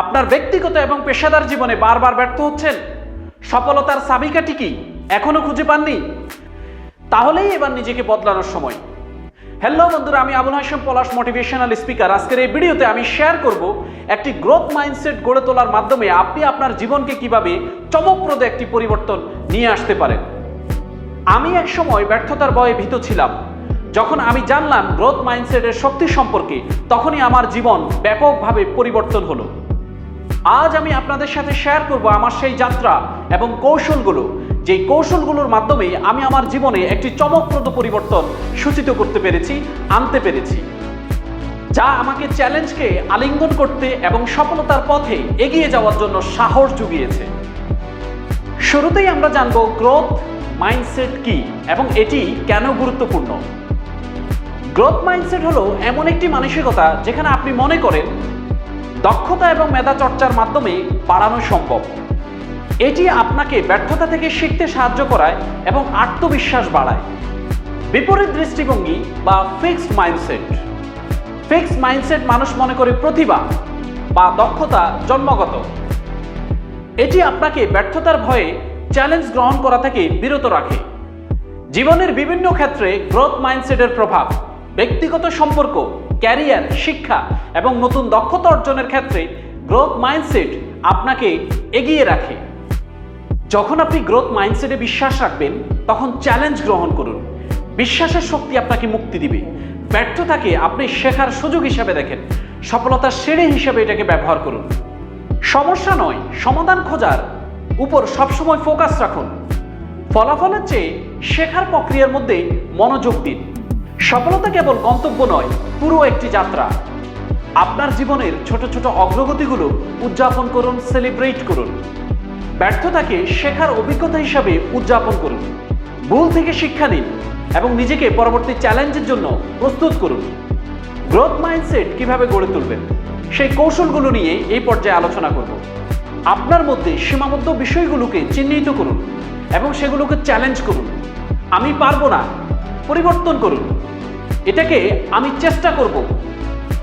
আপনার ব্যক্তিগত এবং পেশাদার জীবনে বারবার ব্যর্থ হচ্ছেন? সফলতার চাবিকাঠি কি? এখনও খুঁজে পাননি? তাহলেই এবার নিজেকে বদলানোর সময়। হ্যালো বন্ধুরা, আমি আবুল হাসেম পলাশ মোটিভেশনাল স্পিকার আজকের এই ভিডিওতে আমি শেয়ার করব একটি গ্রোথ মাইন্ডসেট গড়ে তোলার মাধ্যমে আপনি আপনার জীবনকে কীভাবে চমকপ্রদ একটি পরিবর্তন নিয়ে আসতে পারেন। আমি এক সময় ব্যর্থতার ভয়ে ভীত ছিলাম। যখন আমি জানলাম গ্রোথ মাইন্ডসেটের শক্তি সম্পর্কে, তখনই আমার জীবন ব্যাপকভাবে পরিবর্তন হলো। আজ আমি আপনাদের সাথে শেয়ার করব আমার সেই যাত্রা এবং কৌশলগুলো। যেই কৌশলগুলোর মাধ্যমে আমি আমার জীবনে একটি চমকপ্রদ পরিবর্তন সূচিত করতে পেরেছি, আনতে পেরেছি। যা আমাকে চ্যালেঞ্জকে আলিঙ্গন করতে এবং সফলতার পথে এগিয়ে যাওয়ার জন্য সাহস জুগিয়েছে। শুরুতেই আমরা জানব গ্রোথ মাইন্ডসেট কি এবং এটি কেন গুরুত্বপূর্ণ। গ্রোথ মাইন্ডসেট হলো এমন একটি মানসিকতা যেখানে আপনি মনে করেন দক্ষতা এবং মেধা চর্চার মাধ্যমে বাড়ানো সম্ভব। এটি আপনাকে ব্যর্থতা থেকে শিখতে সাহায্য করায় এবং আত্মবিশ্বাস বাড়ায়। বিপরীত দৃষ্টিভঙ্গি বা ফিক্সড মাইন্ডসেট। ফিক্সড মাইন্ডসেট মানুষ মনে করে প্রতিভা বা দক্ষতা জন্মগত। এটি আপনাকে ব্যর্থতার ভয়ে চ্যালেঞ্জ গ্রহণ করা থেকে বিরত রাখে। জীবনের বিভিন্ন ক্ষেত্রে গ্রোথ মাইন্ডসেটের প্রভাব। ব্যক্তিগত সম্পর্ক, ক্যারিয়ার, শিক্ষা এবং নতুন দক্ষতা অর্জনের ক্ষেত্রে গ্রোথ মাইন্ডসেট আপনাকে এগিয়ে রাখে। যখন আপনি গ্রোথ মাইন্ডসেটে বিশ্বাস রাখবেন, তখন চ্যালেঞ্জ গ্রহণ করুন। বিশ্বাসের শক্তি আপনাকে মুক্তি দিবে। ব্যর্থতাকে আপনি শেখার সুযোগ হিসাবে দেখেন। সফলতার শ্রেণি হিসাবে এটাকে ব্যবহার করুন। সমস্যা নয়, সমাধান খোঁজার উপর সবসময় ফোকাস রাখুন। ফলাফলের চেয়ে শেখার প্রক্রিয়ার মধ্যে মনোযোগ দিন। সফলতা কেবল গন্তব্য নয়, পুরো একটি যাত্রা। আপনার জীবনের ছোট ছোট অগ্রগতিগুলো উদযাপন করুন, সেলিব্রেট করুন। ব্যর্থতাকে শেখার অভিজ্ঞতা হিসাবে উদযাপন করুন। ভুল থেকে শিক্ষা নিন এবং নিজেকে পরবর্তী চ্যালেঞ্জের জন্য প্রস্তুত করুন। গ্রোথ মাইন্ডসেট কীভাবে গড়ে তুলবেন, সেই কৌশলগুলো নিয়ে এই পর্যায়ে আলোচনা করব। আপনার মধ্যে সীমাবদ্ধ বিষয়গুলোকে চিহ্নিত করুন এবং সেগুলোকে চ্যালেঞ্জ করুন। আমি পারব না পরিবর্তন করুন। এটাকে আমি চেষ্টা করব।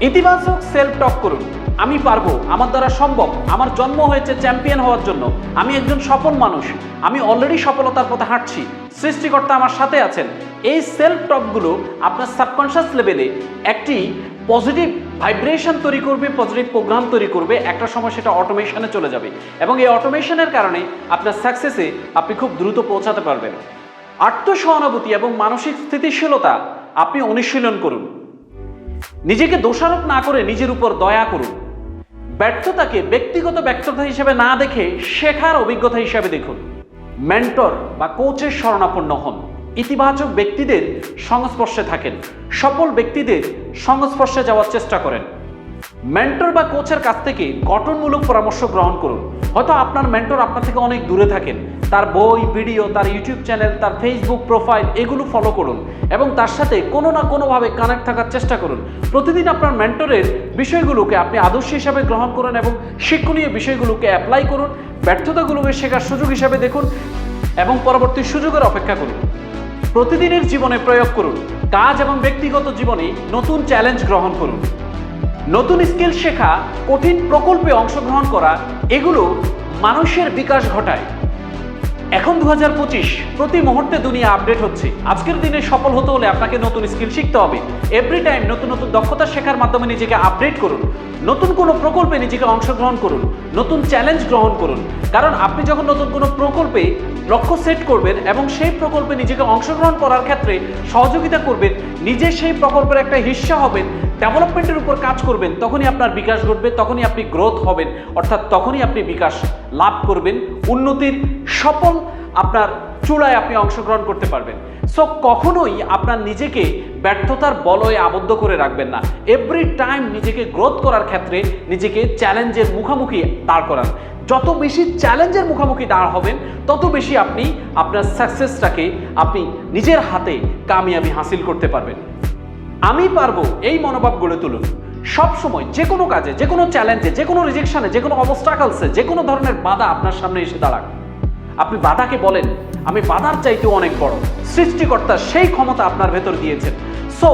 ইতিবাচক সেলফ টক করুন। আমি পারব, আমার দ্বারা সম্ভব। আমার জন্ম হয়েছে চ্যাম্পিয়ন হওয়ার জন্য। আমি একজন সফল মানুষ। আমি অলরেডি সফলতার পথে হাঁটছি। সৃষ্টিকর্তা আমার সাথে আছেন। এই সেলফ টকগুলো আপনার সাবকনশিয়াস লেভেলে একটি পজিটিভ ভাইব্রেশন তৈরি করবে পজিটিভ প্রোগ্রাম তৈরি করবে। একটা সময় সেটা অটোমেশনে চলে যাবে। এবং এই অটোমেশনের কারণে আপনার সাকসেসে আপনি খুব দ্রুত পৌঁছাতে পারবেন। আত্মসহানুভূতি এবং মানসিক স্থিতিশীলতা আপনি অনুশীলন করুন। নিজেকে দোষারোপ না করে নিজের উপর দয়া করুন। ব্যর্থতাকে ব্যক্তিগত ব্যর্থতা হিসেবে না দেখে শেখার অভিজ্ঞতা হিসেবে দেখুন। মেন্টর বা কোচের শরণাপন্ন হন। ইতিবাচক ব্যক্তিদের সংস্পর্শে থাকেন। সফল ব্যক্তিদের সংস্পর্শে যাওয়ার চেষ্টা করেন। মেন্টর বা কোচের কাছ থেকে গঠনমূলক পরামর্শ গ্রহণ করুন। হয়তো আপনার মেন্টর আপনার থেকে অনেক দূরে থাকেন। তার বই, ভিডিও, তার ইউটিউব চ্যানেল, তার ফেসবুক প্রোফাইল এগুলো ফলো করুন এবং তার সাথে কোনো না কোনোভাবে কানেক্ট থাকার চেষ্টা করুন। প্রতিদিন আপনার মেন্টরের বিষয়গুলোকে আপনি আদর্শ হিসাবে গ্রহণ করুন এবং শিক্ষণীয় বিষয়গুলোকে অ্যাপ্লাই করুন, ব্যর্থতাগুলোকে শেখার সুযোগ হিসাবে দেখুন এবং পরবর্তী সুযোগের অপেক্ষা করুন। প্রতিদিনের জীবনে প্রয়োগ করুন, কাজ এবং ব্যক্তিগত জীবনে নতুন চ্যালেঞ্জ গ্রহণ করুন। নতুন স্কিল শেখা, কঠিন প্রকল্পে অংশগ্রহণ করা, এগুলো মানুষের বিকাশ ঘটায়। এখন দুহাজার পঁচিশ, প্রতি মুহূর্তে দুনিয়া আপডেট হচ্ছে। আজকের দিনে সফল হতে হলে আপনাকে নতুন স্কিল শিখতে হবে। এভরি টাইম নতুন নতুন দক্ষতা শেখার মাধ্যমে নিজেকে আপডেট করুন। নতুন কোনো প্রকল্পে নিজেকে অংশগ্রহণ করুন। নতুন চ্যালেঞ্জ গ্রহণ করুন। কারণ আপনি যখন নতুন কোনো প্রকল্পে লক্ষ্য সেট করবেন এবং সেই প্রকল্পে নিজেকে অংশগ্রহণ করার ক্ষেত্রে সহযোগিতা করবেন, নিজে সেই প্রকল্পের একটা হিস্সা হবেন ডেভেলপমেন্টের উপর কাজ করবেন, তখনই আপনার বিকাশ ঘটবে, তখনই আপনি গ্রোথ হবেন, অর্থাৎ তখনই আপনি বিকাশ লাভ করবেন, উন্নতির সফল আপনার চূড়ায় আপনি অংশগ্রহণ করতে পারবেন। সো কখনোই আপনার নিজেকে ব্যর্থতার বলয়ে আবদ্ধ করে রাখবেন না। এভরি টাইম নিজেকে গ্রোথ করার ক্ষেত্রে নিজেকে চ্যালেঞ্জের মুখোমুখি দাঁড় করান। যত বেশি চ্যালেঞ্জের মুখোমুখি দাঁড় হবেন, তত বেশি আপনি আপনার সাকসেসটাকে আপনি নিজের হাতে কামিয়াবি হাসিল করতে পারবেন। আমি পারব এই মনোভাব গড়ে তুলুন। সব সময় যে কোনো কাজে, যে কোনো চ্যালেঞ্জে যে কোনো রিজেকশনে যে কোনো অবস্ট্রাকলসে যে কোনো ধরনের বাধা আপনার সামনে এসে দাঁড়াক। আপনি বাধাকে বলেন, আমি বাধার চাইতেও অনেক বড়। সৃষ্টিকর্তা সেই ক্ষমতা আপনার ভেতর দিয়েছেন। সো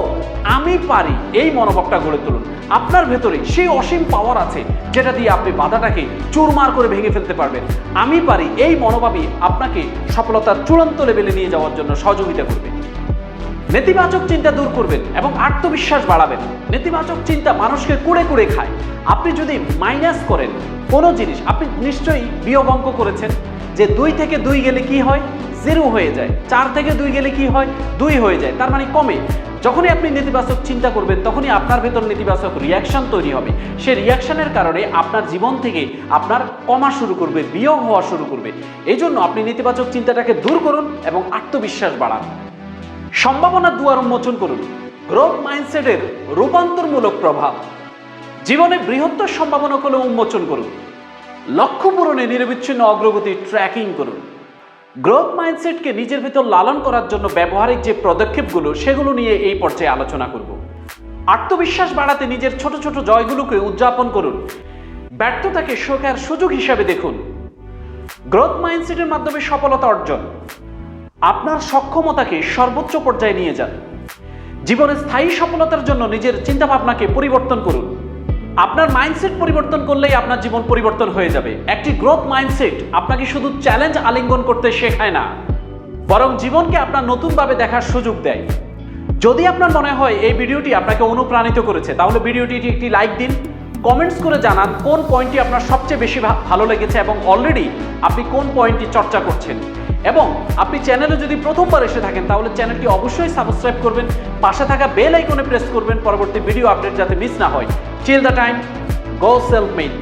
আমি পারি এই মনোভাবটা গড়ে তুলুন। আপনার ভেতরে সেই অসীম পাওয়ার আছে, যেটা দিয়ে আপনি বাধাটাকে চুরমার করে ভেঙে ফেলতে পারবেন। আমি পারি এই মনোভাবই আপনাকে সফলতার চূড়ান্ত লেভেলে নিয়ে যাওয়ার জন্য সহযোগিতা করবে। নেতিবাচক চিন্তা দূর করবেন এবং আত্মবিশ্বাস বাড়াবেন। নেতিবাচক চিন্তা মানুষকে কুড়ে কুড়ে খায়। আপনি যদি মাইনাস করেন কোনো জিনিস, আপনি নিশ্চয়ই বিয়োগ অঙ্ক করেছেন। যে দুই থেকে দুই গেলে কি হয়? জিরো হয়ে যায়। চার থেকে দুই গেলে কি হয়? দুই হয়ে যায়। তার মানে কমে। যখনই আপনি নেতিবাচক চিন্তা করবেন, তখনই আপনার ভেতর নেতিবাচক রিয়াকশন তৈরি হবে। সেই রিয়াকশনের কারণে আপনার জীবন থেকে আপনার কমা শুরু করবে, বিয়োগ হওয়া শুরু করবে। এই জন্য আপনি নেতিবাচক চিন্তাটাকে দূর করুন এবং আত্মবিশ্বাস বাড়ান। সম্ভাবনার দুয়ার উন্মোচন করুন। গ্রোথ মাইন্ডসেটের রূপান্তরমূলক প্রভাব। জীবনে বৃহত্তর সম্ভাবনাগুলো উন্মোচন করুন। লক্ষ্য পূরণে নিরবিচ্ছিন্ন অগ্রগতি ট্র্যাকিং করুন। গ্রোথ মাইন্ডসেটকে নিজের ভিতর লালন করার জন্য ব্যবহারিক যে পদক্ষেপগুলো, সেগুলো নিয়ে এই পর্যায়ে আলোচনা করব। আত্মবিশ্বাস বাড়াতে নিজের ছোট ছোট জয়গুলোকে উদযাপন করুন। ব্যর্থতাকে শেখার সুযোগ হিসাবে দেখুন। গ্রোথ মাইন্ডসেটের মাধ্যমে সফলতা অর্জন। আপনার সক্ষমতাকে সর্বোচ্চ পর্যায়ে নিয়ে যান। জীবনে স্থায়ী সফলতার জন্য নিজের চিন্তাভাবনাকে পরিবর্তন করুন। আপনার মাইন্ডসেট পরিবর্তন করলেই আপনার জীবন পরিবর্তন হয়ে যাবে। একটি গ্রোথ মাইন্ডসেট আপনাকে শুধু চ্যালেঞ্জ আলিঙ্গন করতে শেখায় না, বরং জীবনকে আপনার নতুনভাবে দেখার সুযোগ দেয়। যদি আপনার মনে হয় এই ভিডিওটি আপনাকে অনুপ্রাণিত করেছে, তাহলে ভিডিওটি একটি লাইক দিন, কমেন্টস করে জানান কোন পয়েন্টটি আপনার সবচেয়ে বেশি ভালো লেগেছে এবং অলরেডি আপনি কোন পয়েন্টটি চর্চা করছেন। এবং আপনি চ্যানেলে যদি প্রথমবার এসে থাকেন, তাহলে চ্যানেলটি অবশ্যই সাবস্ক্রাইব করবেন, পাশে থাকা বেল আইকনে প্রেস করবেন, পরবর্তী ভিডিও আপডেট যাতে মিস না হয়। Chill the time go self made